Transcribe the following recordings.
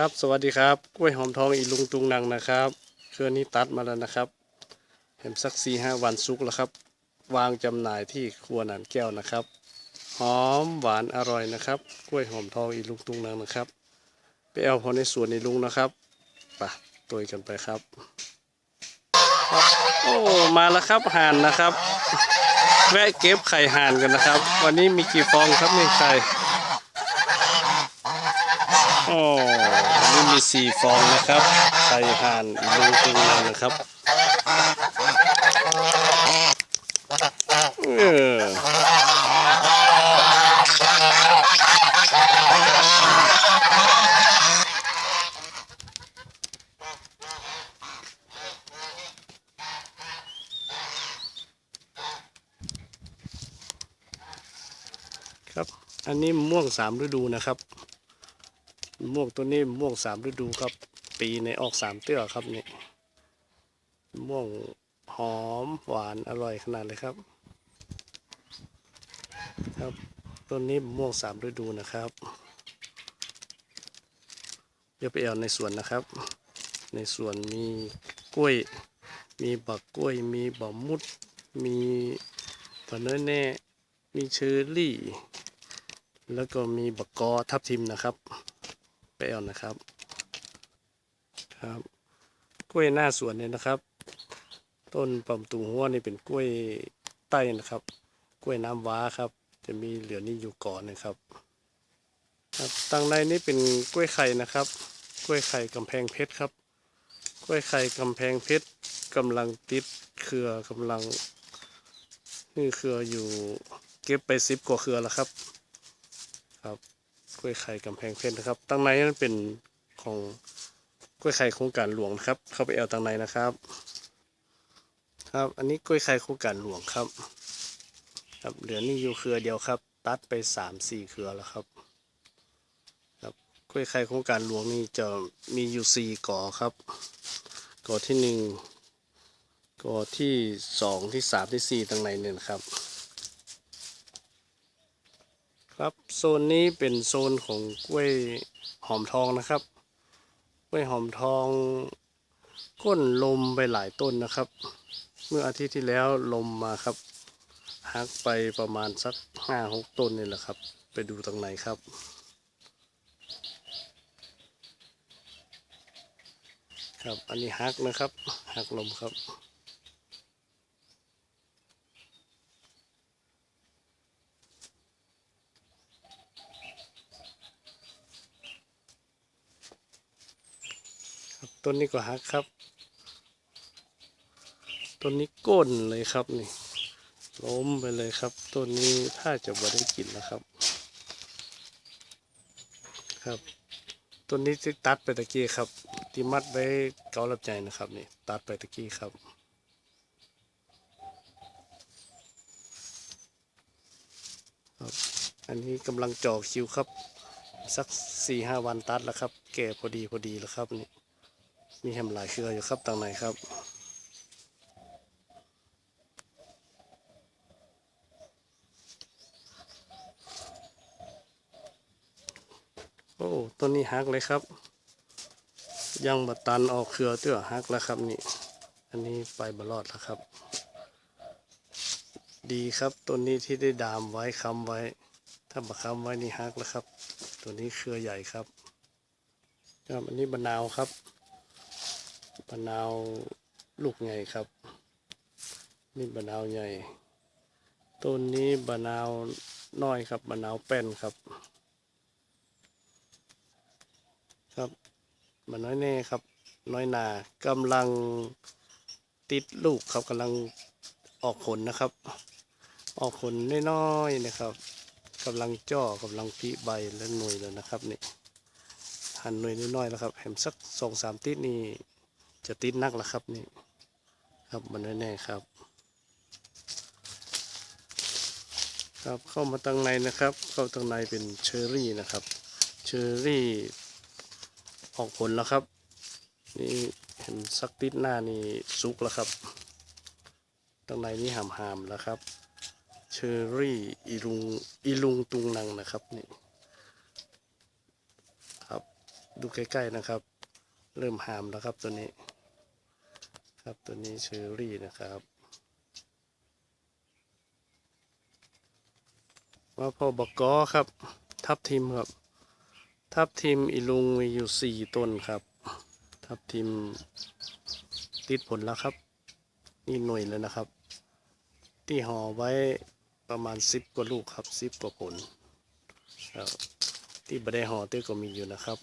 ครับสวัสดีครับกล้วยหอมทองอีลุงตุงนังนะครับเครือนี้ตัดมาแล้วนะครับ เห็นสักสี่ห้าวันสุกแล้วครับ วางจำหน่ายที่ครัวหนานแก้วนะครับ หอมหวานอร่อยนะครับกล้วยหอมทองอีลุงตุงนังนะครับ ไปเอาพอในสวนในลุงนะครับไปะตัวกันไปครับครับ โอ้มาแล้วครับห่านนะครับ แวะเก็บไข่ห่านกันนะครับ วันนี้มีกี่ฟองครับนี่ไข่ โอ้อันนี้มีสี่ฟองนะครับไข่ห่านลุงตุงนังนะครับเออครับ อันนี้ม่วงสามฤดูนะครับ ม่วงตัวนี้ม่วงสามฤดูครับ ปีในออกสามเตื้อครับนี่มะม่วงหอมหวานอร่อยขนาดเลยครับ ครับต้นนี้ม่วงสามฤดูนะครับ เดี๋ยวไปเอาในสวนนะครับ ในสวนมีกล้วย มีบักกล้วย มีบะมุด มีปะเนื้อแน่ มีเชอร์รี่ แล้วก็มีบักกอทับทิมนะครับ ไปเอานะครับ ครับกล้วยหน้าสวนเนี่ยนะครับ ต้นปำตูหัวนี่เป็นกล้วยใต้นะครับ กล้วยน้ำว้าครับ จะมีเหลือนี่อยู่ก่อนนะครับ ครับตังในนี่เป็นกล้วยไข่นะครับ กล้วยไข่กำแพงเพชรครับ กล้วยไข่กำแพงเพชรกำลังติดเครือกำลังนี่เครืออยู่เก็บไปสิบกว่าเครือแล้วครับ ครับ กล้วยไข่กำแพงเพชรนะครับ ตั้งในนั้นเป็นของกล้วยไข่โครงการหลวงนะครับ เข้าไปเอาตั้งในนะครับ ครับ อันนี้กล้วยไข่โครงการหลวงครับ ครับเหลือนี่อยู่เครือเดียวครับ ตัดไปสามสี่เครือแล้วครับ ครับกล้วยไข่โครงการหลวงนี่จะมีอยู่สี่ก่อครับก่อที่หนึ่งก่อที่สองที่สามที่สี่ตั้งในเนี่ยนะครับ ครับโซนนี้เป็นโซนของกล้วยหอมทองนะครับ กล้วยหอมทองก้นลมไปหลายต้นนะครับ เมื่ออาทิตย์ที่แล้วลมมาครับหักไปประมาณสักห้าหกต้นนี่แหละครับ ไปดูตรงไหนครับครับอันนี้หักนะครับหักลมครับ ต้นนี้ก็หักครับ ต้นนี้ก้นเลยครับนี่ ล้มไปเลยครับ ต้นนี้ถ้าจะบ่ได้กินนะครับ ครับต้นนี้ที่ตัดไปตะกี้ครับที่มัดไว้เกาลับใจนะครับนี่ตัดไปตะกี้ครับครับ อันนี้กำลังจอกคิวครับ สักสี่ห้าวันตัดแล้วครับ แก่พอดีพอดีแล้วครับนี่ มีแฮมหลายเครืออยู่ครับตางไหนครับโอ้ต้นนี้หักเลยครับ ยังบตันออกเครือเตื้อหักแล้วครับนี่ อันนี้ไปบรอดแล้วครับ ดีครับต้นนี้ที่ได้ดามไว้ค้ำไว้ ถ้าบัค้ำไว้นี่หักแล้วครับ ตัวนี้เครือใหญ่ครับครับอันนี้บะนาวครับ มะนาวลูกใหญ่ครับ นี่มะนาวใหญ่ ต้นนี้มะนาวน้อยครับมะนาวแป้นครับ ครับมะน้อยแน่ครับ น้อยนากำลังติดลูกครับกำลังออกผลนะครับ ออกผลน้อยๆนะครับกำลังจ่อกำลังพิใบและหน่วยแล้วนะครับนี่หันหน่วยน้อยๆแล้วครับเห็นสักสองสามติดนี่ จะติดนักแล้วครับนี่ ครับมันแน่ๆครับ ครับเข้ามาตั้งในนะครับ เข้าตั้งในเป็นเชอร์รี่นะครับ เชอร์รี่ออกผลแล้วครับ นี่เห็นสักติดหน้านี่สุกแล้วครับตั้งในนี่หามหามๆแล้วครับเชอร์รี่อีลุงอีลุงตุงนังนะครับนี่ครับดูใกล้ๆนะครับ เริ่มหามแล้วครับตัวนี้ ครับ ตัวนี้เชอรี่นะครับว่าพอบกอครับ ทับทิมครับ ทับทิมอีลุงมีอยู่สี่ต้นครับ ทับทิมติดผลแล้วครับ นี่หน่วยเลยนะครับ ที่ห่อไว้ประมาณสิบกว่าลูกครับสิบกว่าผลครับที่บไดห่อเต้ก็มีอยู่นะครับ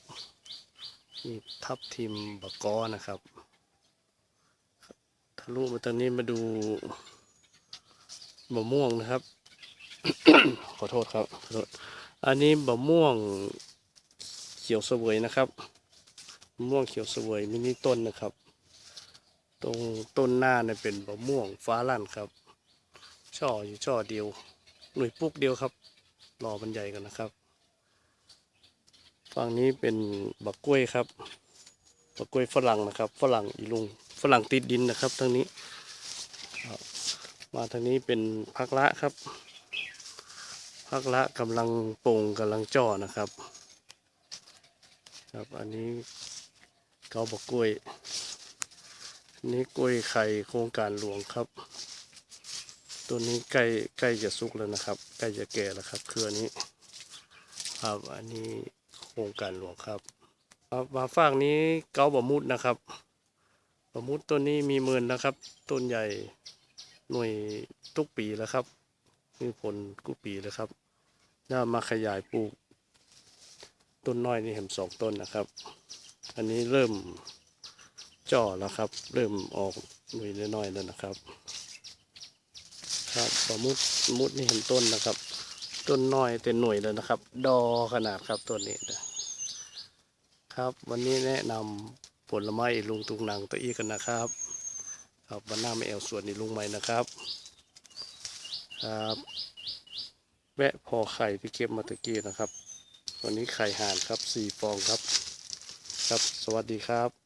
นี่ทับทิมบกอนะครับ ทะลุมาตรงนี้มาดูมะม่วงนะครับ ขอโทษครับขอโทษอันนี้มะม่วงเขียวเสวยนะครับมะม่วงเขียวเสวยมินิต้นนะครับ ตรงต้นหน้าเนี่ยเป็นมะม่วงฟ้าลั่นครับ ช่ออยู่ช่อเดียว หน่วยปุ๊กเดียวครับรอมันใหญ่กันนะครับฝั่งนี้เป็นบักกล้วยครับบักกล้วยฝรั่งนะครับ ฝรั่งอีลุง ฝรั่งติดดินนะครับทางนี้ มาทางนี้เป็นพักละครับพักละกำลังโป่งกำลังจ่อนะครับ ครับอันนี้เกาบักกล้วยนนี้กล้วยไข่โครงการหลวงครับ ตัวนี้ใกล้ใกล้จะสุกแล้วนะครับ ใกล้จะแก่แล้วครับเครือนี้ ครับอันนี้โครงการหลวงครับครับมาฝากนี้เกาบะมุดนะครับ บะมุดต้นนี้มีเมินนะครับ ต้นใหญ่หน่วยทุกปีแล้วครับมีผลกุปีเลยครับน่ามาขยายปลูก ต้นน้อยนี่เห็นสองต้นนะครับ อันนี้เริ่มจ่อแล้วครับ เริ่มออกหน่วยน้อยๆแล้วนะครับ ครับปลามุดมุดนี่เห็นต้นนะครับ ต้นน้อยแต่หน่วยเลยนะครับ ดอขนาดครับต้นนี้นะครับ วันนี้แนะนำ ผลไม้ลุงตุงนางตะอี้กันนะครับครับวันหน้าไม่แอวสวนนี่ลุงใหม่นะครับครับแวะพอไข่ที่เก็บมาตะกี้นะครับ วันนี้ไข่ห่านครับสี่ฟองครับ ครับสวัสดีครับ